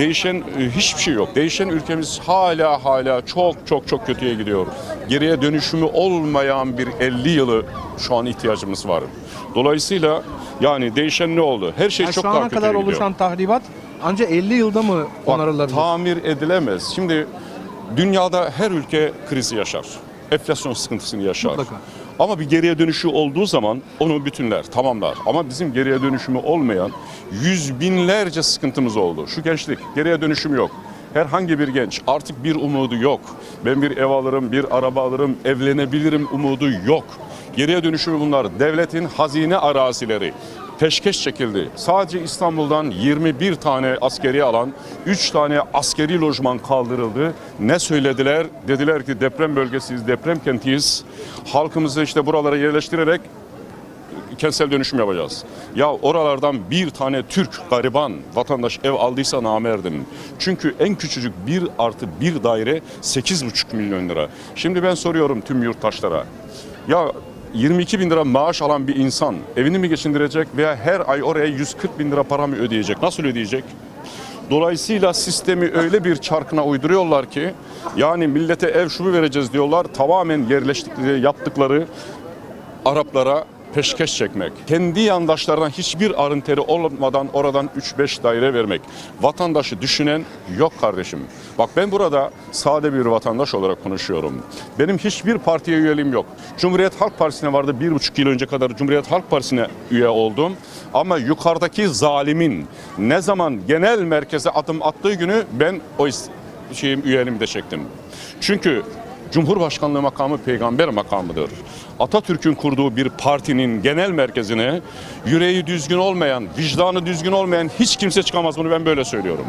değişen e, hiçbir şey yok. Değişen ülkemiz hala hala çok çok çok kötüye gidiyor. Geriye dönüşümü olmayan bir 50 yılı şu an ihtiyacımız var. Dolayısıyla yani değişen ne oldu? Her şey Yani çok şu daha ana kötüye kadar gidiyor. oluşan tahribat ancak 50 yılda mı Bak, onarılabilir? tamir edilemez. Şimdi dünyada her ülke krizi yaşar. Enflasyon sıkıntısını yaşar. Mutlaka. Ama bir geriye dönüşü olduğu zaman onu bütünler, tamamlar. Ama bizim geriye dönüşümü olmayan yüz binlerce sıkıntımız oldu. Şu gençlik geriye dönüşüm yok. Herhangi bir genç artık bir umudu yok. Ben bir ev alırım, bir araba alırım, evlenebilirim umudu yok. Geriye dönüşümü bunlar. Devletin hazine arazileri peşkeş çekildi. Sadece İstanbul'dan 21 tane askeri alan, 3 tane askeri lojman kaldırıldı. Ne söylediler? Dediler ki deprem bölgesiyiz, deprem kentiyiz. Halkımızı işte buralara yerleştirerek kentsel dönüşüm yapacağız. Ya oralardan bir tane Türk gariban vatandaş ev aldıysa namerdim. Çünkü en küçücük bir artı bir daire 8,5 milyon lira. Şimdi ben soruyorum tüm yurttaşlara. Ya 22 bin lira maaş alan bir insan evini mi geçindirecek veya her ay oraya 140 bin lira para mı ödeyecek? Nasıl ödeyecek? Dolayısıyla sistemi öyle bir çarkına uyduruyorlar ki yani millete ev şubu vereceğiz diyorlar. Tamamen yerleştikleri yaptıkları Araplara peşkeş çekmek. Kendi yandaşlarına hiçbir arın olmadan oradan 3-5 daire vermek. Vatandaşı düşünen yok kardeşim. Bak ben burada sade bir vatandaş olarak konuşuyorum. Benim hiçbir partiye üyeliğim yok. Cumhuriyet Halk Partisi'ne vardı bir buçuk yıl önce kadar Cumhuriyet Halk Partisi'ne üye oldum. Ama yukarıdaki zalimin ne zaman genel merkeze adım attığı günü ben o şeyim üyeliğimi de çektim. Çünkü Cumhurbaşkanlığı makamı peygamber makamıdır. Atatürk'ün kurduğu bir partinin genel merkezine yüreği düzgün olmayan, vicdanı düzgün olmayan hiç kimse çıkamaz bunu ben böyle söylüyorum.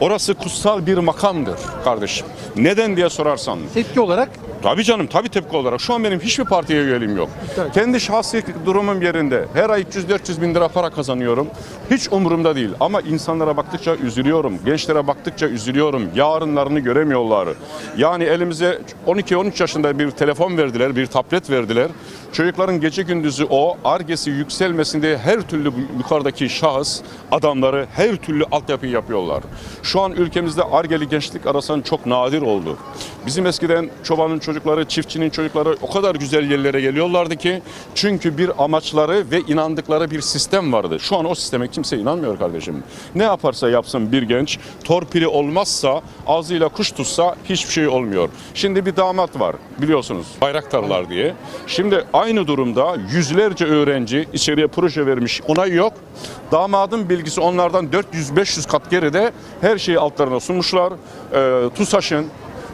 Orası kutsal bir makamdır kardeşim. Neden diye sorarsan. Tepki olarak Tabii canım tabii tepki olarak. Şu an benim hiçbir partiye üyeliğim yok. Kendi şahsi durumum yerinde. Her ay 300-400 bin lira para kazanıyorum. Hiç umurumda değil. Ama insanlara baktıkça üzülüyorum. Gençlere baktıkça üzülüyorum. Yarınlarını göremiyorlar. Yani elimize 12-13 yaşında bir telefon verdiler, bir tablet verdiler. Çocukların gece gündüzü o argesi yükselmesin diye her türlü yukarıdaki şahıs adamları her türlü altyapıyı yapıyorlar. Şu an ülkemizde argeli gençlik arasan çok nadir oldu. Bizim eskiden çobanın çocukları, çiftçinin çocukları o kadar güzel yerlere geliyorlardı ki çünkü bir amaçları ve inandıkları bir sistem vardı. Şu an o sisteme kimse inanmıyor kardeşim. Ne yaparsa yapsın bir genç torpili olmazsa ağzıyla kuş tutsa hiçbir şey olmuyor. Şimdi bir damat var biliyorsunuz bayraktarlar diye. Şimdi aynı durumda yüzlerce öğrenci içeriye proje vermiş onay yok. Damadın bilgisi onlardan 400-500 kat geride her şeyi altlarına sunmuşlar. Ee, TUSAŞ'ın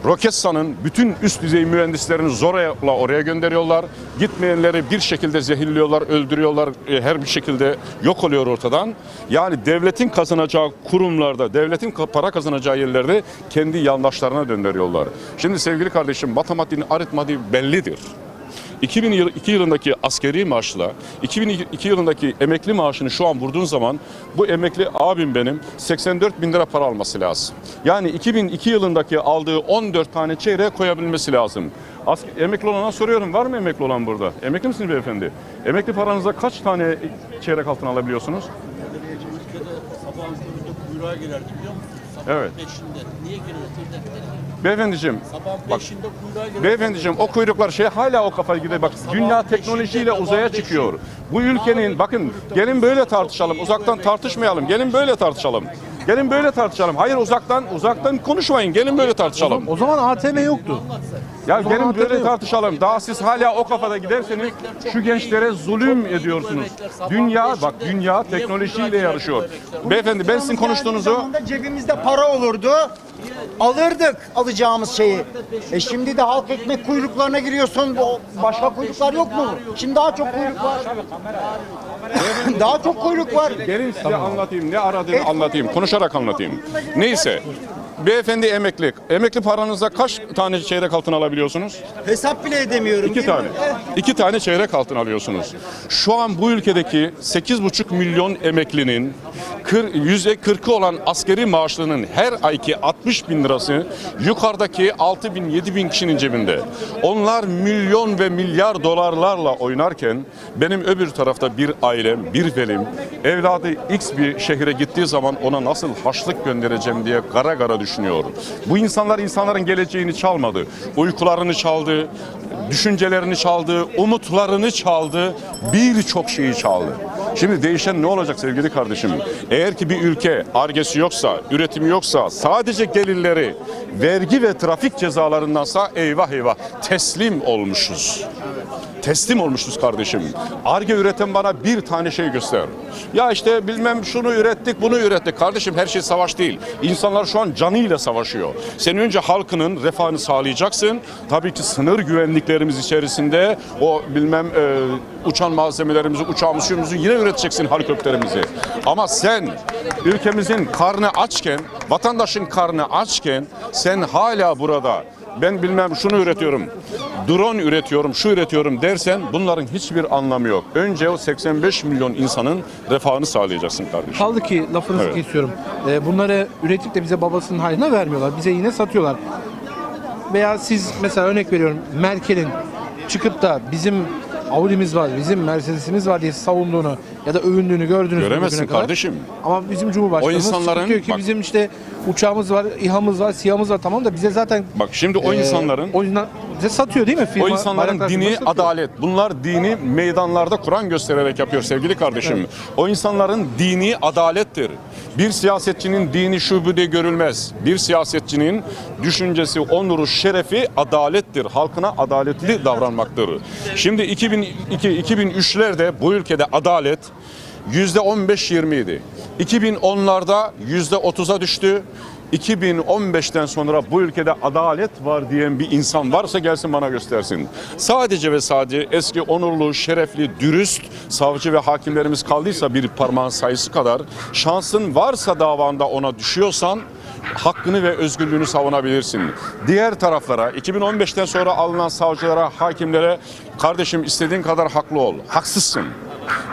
Roketsan'ın bütün üst düzey mühendislerini zorla oraya gönderiyorlar. Gitmeyenleri bir şekilde zehirliyorlar, öldürüyorlar, e, her bir şekilde yok oluyor ortadan. Yani devletin kazanacağı kurumlarda, devletin para kazanacağı yerlerde kendi yandaşlarına döndürüyorlar. Şimdi sevgili kardeşim matematiğin aritmatiği bellidir. 2002 yılındaki askeri maaşla 2002 yılındaki emekli maaşını şu an vurduğun zaman bu emekli abim benim 84 bin lira para alması lazım. Yani 2002 yılındaki aldığı 14 tane çeyreğe koyabilmesi lazım. Asker, emekli olana soruyorum var mı emekli olan burada? Emekli misiniz beyefendi? Emekli paranıza kaç tane çeyrek altın alabiliyorsunuz? Ülkede sabahın köründe kuyruğa girerdi biliyor musun? Sabahın Evet. beşinde. Niye? Beyefendiciğim Sabahın Bak, beşinde kuyruğa girerdi. Beyefendiciğim o kuyruklar şey hala o kafaya gidiyor. Bak Sabah dünya beşinde, teknolojiyle sabah uzaya beşinde. çıkıyor. Bu ülkenin bakın gelin böyle tartışalım. Uzaktan tartışmayalım. Gelin böyle tartışalım. Gelin böyle tartışalım. Hayır uzaktan uzaktan konuşmayın. Gelin böyle tartışalım. o zaman ATM yoktu. Ya gelin ATM böyle yok. tartışalım. Daha siz hala o kafada giderseniz şu gençlere zulüm ediyorsunuz. Dünya bak dünya teknolojiyle yarışıyor. Beyefendi ben sizin konuştuğunuzu cebimizde para olurdu. Alırdık alacağımız şeyi. E şimdi de halk ekmek kuyruklarına giriyorsun. O Başka kuyruklar yok mu? Şimdi daha çok kuyruk var. daha çok kuyruk var. Gelin size anlatayım. Ne aradığını anlatayım. Konuşarak anlatayım. Neyse. Beyefendi emekli. Emekli paranıza kaç tane çeyrek altın alabiliyorsunuz? Hesap bile edemiyorum. İki tane. İki tane çeyrek altın alıyorsunuz. Şu an bu ülkedeki 8,5 milyon emeklinin 40'ı olan askeri maaşlının her ayki 60 bin lirası yukarıdaki 6 bin 7 bin kişinin cebinde. Onlar milyon ve milyar dolarlarla oynarken benim öbür tarafta bir ailem, bir velim evladı X bir şehre gittiği zaman ona nasıl haçlık göndereceğim diye gara gara düşünüyor. Bu insanlar insanların geleceğini çalmadı. Uykularını çaldı, düşüncelerini çaldı, umutlarını çaldı, birçok şeyi çaldı. Şimdi değişen ne olacak sevgili kardeşim? Eğer ki bir ülke argesi yoksa, üretimi yoksa, sadece gelirleri vergi ve trafik cezalarındansa eyvah eyvah teslim olmuşuz. Teslim olmuşuz kardeşim. Arge üreten bana bir tane şey göster. Ya işte bilmem şunu ürettik, bunu ürettik. Kardeşim her şey savaş değil. İnsanlar şu an canıyla savaşıyor. Sen önce halkının refahını sağlayacaksın. Tabii ki sınır güvenliklerimiz içerisinde o bilmem e, uçan malzemelerimizi, uçağımızı, şuyumuzu yine üreteceksin helikopterimizi. Ama sen ülkemizin karnı açken, vatandaşın karnı açken sen hala burada ben bilmem şunu üretiyorum, drone üretiyorum, şu üretiyorum dersen bunların hiçbir anlamı yok. Önce o 85 milyon insanın refahını sağlayacaksın kardeşim. Kaldı ki lafınızı Evet. kesiyorum. Ee, bunları üretip de bize babasının haline vermiyorlar. Bize yine satıyorlar. Veya siz mesela örnek veriyorum Merkel'in çıkıp da bizim Audi'miz var, bizim Mercedes'imiz var diye savunduğunu ya da övündüğünü gördünüz mü Göremezsin kadar? kardeşim. Ama bizim Cumhurbaşkanımız O insanların- diyor ki bak- bizim işte uçağımız var, İHA'mız var, SİHA'mız var tamam da bize zaten Bak şimdi o e, insanların o yüzden bize satıyor değil mi? Firma, O insanların dini satıyor. adalet. Bunlar dini meydanlarda Kur'an göstererek yapıyor sevgili kardeşim. O insanların dini adalettir. Bir siyasetçinin dini şubüde görülmez. Bir siyasetçinin düşüncesi, onuru, şerefi adalettir. Halkına adaletli davranmaktır. Şimdi 2002 2003'lerde bu ülkede adalet yüzde 15-20 idi. 2010'larda yüzde 30'a düştü. 2015'ten sonra bu ülkede adalet var diyen bir insan varsa gelsin bana göstersin. Sadece ve sadece eski onurlu, şerefli, dürüst savcı ve hakimlerimiz kaldıysa bir parmağın sayısı kadar şansın varsa davanda ona düşüyorsan hakkını ve özgürlüğünü savunabilirsin. Diğer taraflara 2015'ten sonra alınan savcılara, hakimlere kardeşim istediğin kadar haklı ol. Haksızsın.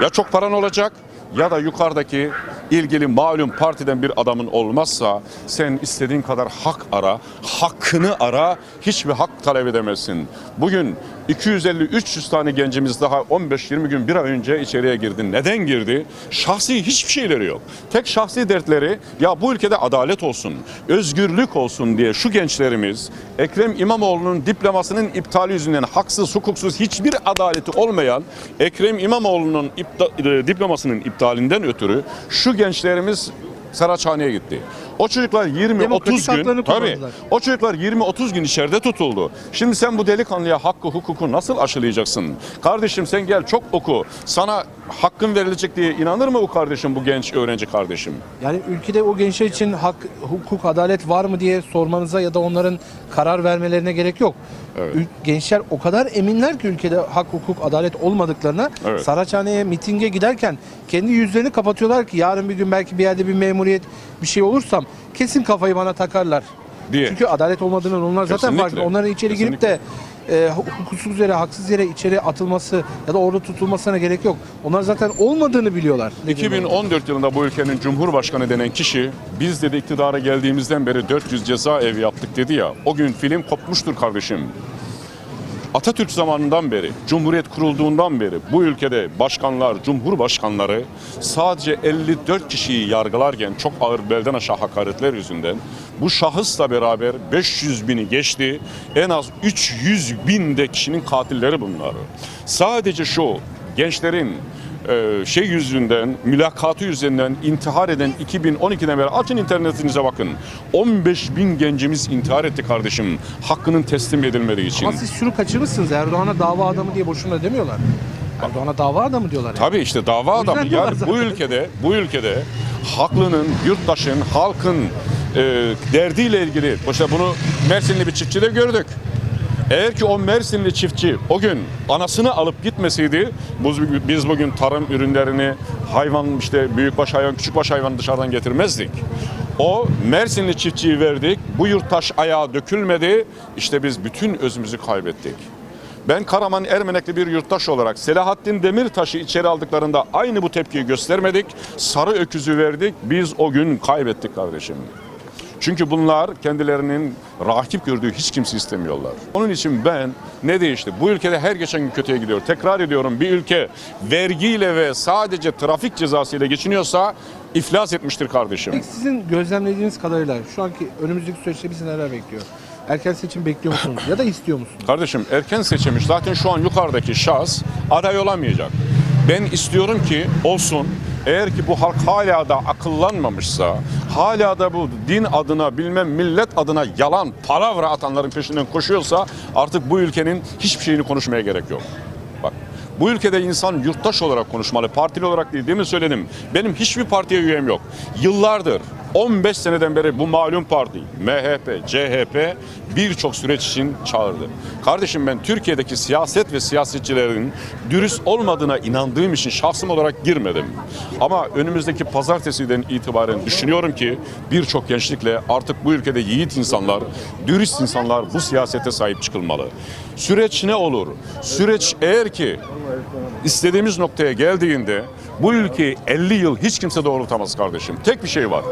Ya çok paran olacak ya da yukarıdaki ilgili malum partiden bir adamın olmazsa sen istediğin kadar hak ara, hakkını ara, hiçbir hak talep edemezsin. Bugün 250-300 tane gencimiz daha 15-20 gün bir ay önce içeriye girdi. Neden girdi? Şahsi hiçbir şeyleri yok. Tek şahsi dertleri ya bu ülkede adalet olsun, özgürlük olsun diye şu gençlerimiz Ekrem İmamoğlu'nun diplomasının iptali yüzünden haksız, hukuksuz hiçbir adaleti olmayan Ekrem İmamoğlu'nun e, diplomasının iptalinden ötürü şu gençlerimiz Saraçhane'ye gitti. O çocuklar 20-30 Demokratik gün tabii o çocuklar 20-30 gün içeride tutuldu. Şimdi sen bu delikanlıya hakkı hukuku nasıl aşılayacaksın? Kardeşim sen gel çok oku. Sana hakkın verilecek diye inanır mı bu kardeşim bu genç öğrenci kardeşim? Yani ülkede o gençler için hak, hukuk, adalet var mı diye sormanıza ya da onların karar vermelerine gerek yok. Evet. Gençler o kadar eminler ki ülkede hak, hukuk, adalet olmadıklarına Evet. Saraçhane'ye mitinge giderken kendi yüzlerini kapatıyorlar ki yarın bir gün belki bir yerde bir memuriyet bir şey olursam kesin kafayı bana takarlar. Diye. Çünkü adalet olmadığından onlar zaten Kesinlikle. farkında. Onların içeri girip de e, hukuksuz yere, haksız yere içeri atılması ya da orada tutulmasına gerek yok. Onlar zaten olmadığını biliyorlar. 2014 yılında bu ülkenin Cumhurbaşkanı denen kişi biz dedi iktidara geldiğimizden beri 400 cezaevi yaptık dedi ya o gün film kopmuştur kardeşim. Atatürk zamanından beri, Cumhuriyet kurulduğundan beri bu ülkede başkanlar, cumhurbaşkanları sadece 54 kişiyi yargılarken çok ağır belden aşağı hakaretler yüzünden bu şahısla beraber 500 bini geçti. En az 300 bin de kişinin katilleri bunlar. Sadece şu gençlerin şey yüzünden, mülakatı yüzünden intihar eden 2012'den beri açın internetinize bakın. 15 bin gencimiz intihar etti kardeşim. Hakkının teslim edilmediği için. Ama siz şunu kaçırmışsınız. Erdoğan'a dava adamı diye boşuna demiyorlar. Erdoğan'a dava adamı diyorlar. Yani. Tabii işte dava adamı. Yani bu ülkede, bu ülkede haklının, yurttaşın, halkın e, derdiyle ilgili, işte bunu Mersinli bir çiftçide gördük. Eğer ki o Mersinli çiftçi o gün anasını alıp gitmeseydi biz- bugün tarım ürünlerini hayvan işte büyükbaş hayvan küçükbaş hayvan dışarıdan getirmezdik. O Mersinli çiftçiyi verdik. Bu yurttaş ayağa dökülmedi. İşte biz bütün özümüzü kaybettik. Ben Karaman Ermenekli bir yurttaş olarak Selahattin Demirtaş'ı içeri aldıklarında aynı bu tepkiyi göstermedik. Sarı öküzü verdik. Biz o gün kaybettik kardeşim. Çünkü bunlar kendilerinin rakip gördüğü hiç kimse istemiyorlar. Onun için ben ne değişti? Bu ülkede her geçen gün kötüye gidiyor. Tekrar ediyorum bir ülke vergiyle ve sadece trafik cezası ile geçiniyorsa iflas etmiştir kardeşim. Peki sizin gözlemlediğiniz kadarıyla şu anki önümüzdeki süreçte bizi neler bekliyor? Erken seçim bekliyor musunuz ya da istiyor musunuz? Kardeşim erken seçilmiş zaten şu an yukarıdaki şahıs aday olamayacak. Ben istiyorum ki olsun. Eğer ki bu halk hala da akıllanmamışsa, hala da bu din adına bilmem millet adına yalan palavra atanların peşinden koşuyorsa artık bu ülkenin hiçbir şeyini konuşmaya gerek yok. Bak bu ülkede insan yurttaş olarak konuşmalı, partili olarak değil. Demin söyledim. Benim hiçbir partiye üyem yok. Yıllardır 15 seneden beri bu malum parti MHP, CHP birçok süreç için çağırdı. Kardeşim ben Türkiye'deki siyaset ve siyasetçilerin dürüst olmadığına inandığım için şahsım olarak girmedim. Ama önümüzdeki pazartesiden itibaren düşünüyorum ki birçok gençlikle artık bu ülkede yiğit insanlar, dürüst insanlar bu siyasete sahip çıkılmalı. Süreç ne olur? Süreç eğer ki istediğimiz noktaya geldiğinde bu ülkeyi 50 yıl hiç kimse doğrultamaz kardeşim. Tek bir şey var.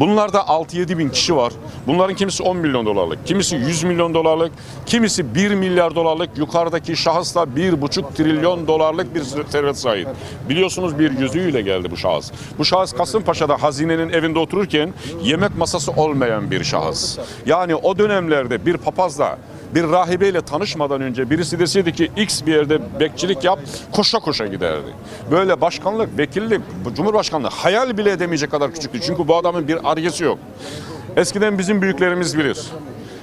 Bunlarda 6-7 bin kişi var. Bunların kimisi 10 milyon dolarlık, kimisi 100 milyon dolarlık, kimisi 1 milyar dolarlık. Yukarıdaki şahıs da 1,5 trilyon dolarlık bir servet sahip. Biliyorsunuz bir yüzüğüyle geldi bu şahıs. Bu şahıs Kasımpaşa'da hazinenin evinde otururken yemek masası olmayan bir şahıs. Yani o dönemlerde bir papazla bir rahibeyle tanışmadan önce birisi deseydi ki X bir yerde bekçilik yap koşa koşa giderdi. Böyle başkanlık, vekillik, cumhurbaşkanlığı hayal bile edemeyecek kadar küçüktü. Çünkü bu adamın bir argesi yok. Eskiden bizim büyüklerimiz bilir.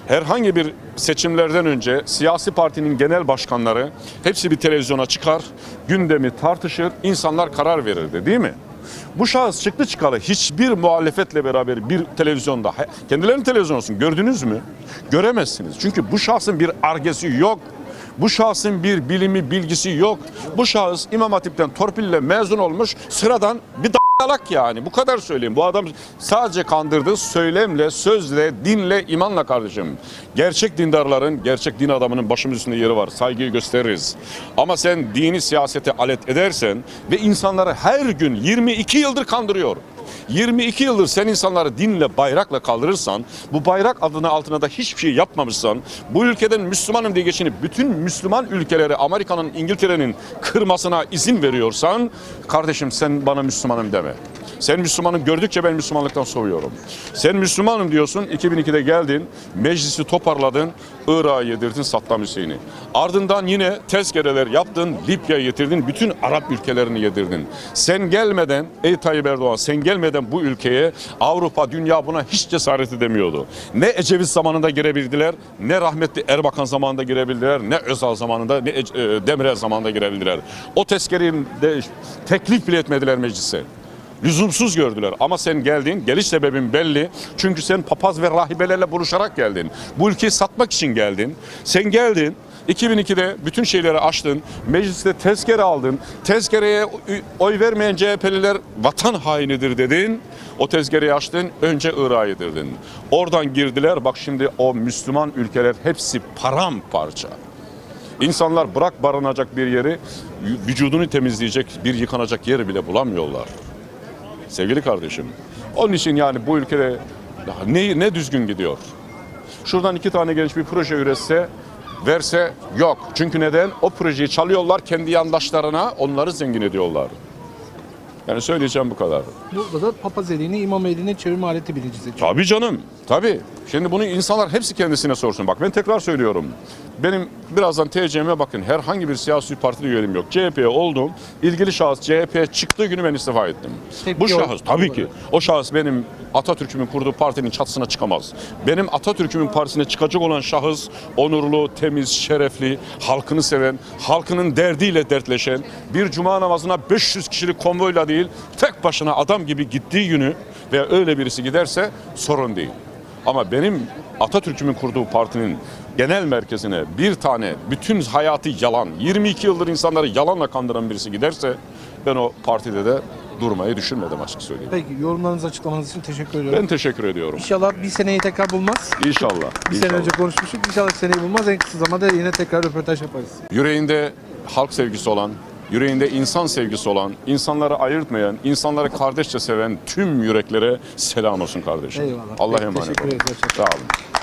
Herhangi bir seçimlerden önce siyasi partinin genel başkanları hepsi bir televizyona çıkar, gündemi tartışır, insanlar karar verirdi değil mi? Bu şahıs çıktı çıkalı hiçbir muhalefetle beraber bir televizyonda, kendilerinin televizyonu olsun gördünüz mü? Göremezsiniz. Çünkü bu şahsın bir argesi yok. Bu şahsın bir bilimi, bilgisi yok. Bu şahıs İmam Hatip'ten torpille mezun olmuş sıradan bir dalak yani. Bu kadar söyleyeyim. Bu adam sadece kandırdı söylemle, sözle, dinle, imanla kardeşim. Gerçek dindarların, gerçek din adamının başımız üstünde yeri var. Saygıyı gösteririz. Ama sen dini siyasete alet edersen ve insanları her gün 22 yıldır kandırıyor. 22 yıldır sen insanları dinle, bayrakla kaldırırsan, bu bayrak adına altına da hiçbir şey yapmamışsan, bu ülkeden Müslümanım diye geçinip bütün Müslüman ülkeleri Amerika'nın, İngiltere'nin kırmasına izin veriyorsan, kardeşim sen bana Müslümanım deme. Sen Müslümanım gördükçe ben Müslümanlıktan soğuyorum. Sen Müslümanım diyorsun, 2002'de geldin, meclisi toparladın, Irak'a yedirdin Saddam Hüseyin'i. Ardından yine tezkereler yaptın, Libya'ya getirdin, bütün Arap ülkelerini yedirdin. Sen gelmeden, ey Tayyip Erdoğan sen gelmeden bu ülkeye Avrupa, dünya buna hiç cesaret edemiyordu. Ne Ecevit zamanında girebildiler, ne rahmetli Erbakan zamanında girebildiler, ne Özal zamanında, ne e, Demirel zamanında girebildiler. O tezkereyi teklif bile etmediler meclise. Lüzumsuz gördüler ama sen geldin, geliş sebebin belli. Çünkü sen papaz ve rahibelerle buluşarak geldin. Bu ülkeyi satmak için geldin. Sen geldin, 2002'de bütün şeyleri açtın, mecliste tezkere aldın. Tezkereye oy vermeyen CHP'liler vatan hainidir dedin. O tezkereyi açtın, önce Irak'a yedirdin. Oradan girdiler, bak şimdi o Müslüman ülkeler hepsi paramparça. İnsanlar bırak barınacak bir yeri, vücudunu temizleyecek bir yıkanacak yeri bile bulamıyorlar. Sevgili kardeşim. Onun için yani bu ülkede ne, ne düzgün gidiyor. Şuradan iki tane genç bir proje üretse, verse yok. Çünkü neden? O projeyi çalıyorlar kendi yandaşlarına, onları zengin ediyorlar. Yani söyleyeceğim bu kadar. Burada da papaz elini imam eline çevirme aleti seçiyor. Tabii canım, tabii. Şimdi bunu insanlar hepsi kendisine sorsun. Bak ben tekrar söylüyorum. Benim birazdan TCM'e bakın herhangi bir siyasi partide üyeliğim yok. CHP'ye oldum. İlgili şahıs CHP'ye çıktığı günü ben istifa ettim. Tepki Bu şahıs tabii ki. O şahıs benim Atatürk'ümün kurduğu partinin çatısına çıkamaz. Benim Atatürk'ümün partisine çıkacak olan şahıs onurlu, temiz, şerefli, halkını seven, halkının derdiyle dertleşen, bir cuma namazına 500 kişilik konvoyla değil, tek başına adam gibi gittiği günü ve öyle birisi giderse sorun değil. Ama benim Atatürk'ümün kurduğu partinin genel merkezine bir tane bütün hayatı yalan, 22 yıldır insanları yalanla kandıran birisi giderse ben o partide de durmayı düşünmedim açık söyleyeyim. Peki yorumlarınızı açıklamanız için teşekkür ediyorum. Ben teşekkür ediyorum. İnşallah bir seneyi tekrar bulmaz. İnşallah. Bir inşallah. sene önce konuşmuştuk. İnşallah seneyi bulmaz. En kısa zamanda yine tekrar röportaj yaparız. Yüreğinde halk sevgisi olan, yüreğinde insan sevgisi olan, insanları ayırtmayan, insanları kardeşçe seven tüm yüreklere selam olsun kardeşim. Eyvallah. Allah'a emanet olun. Sağ olun.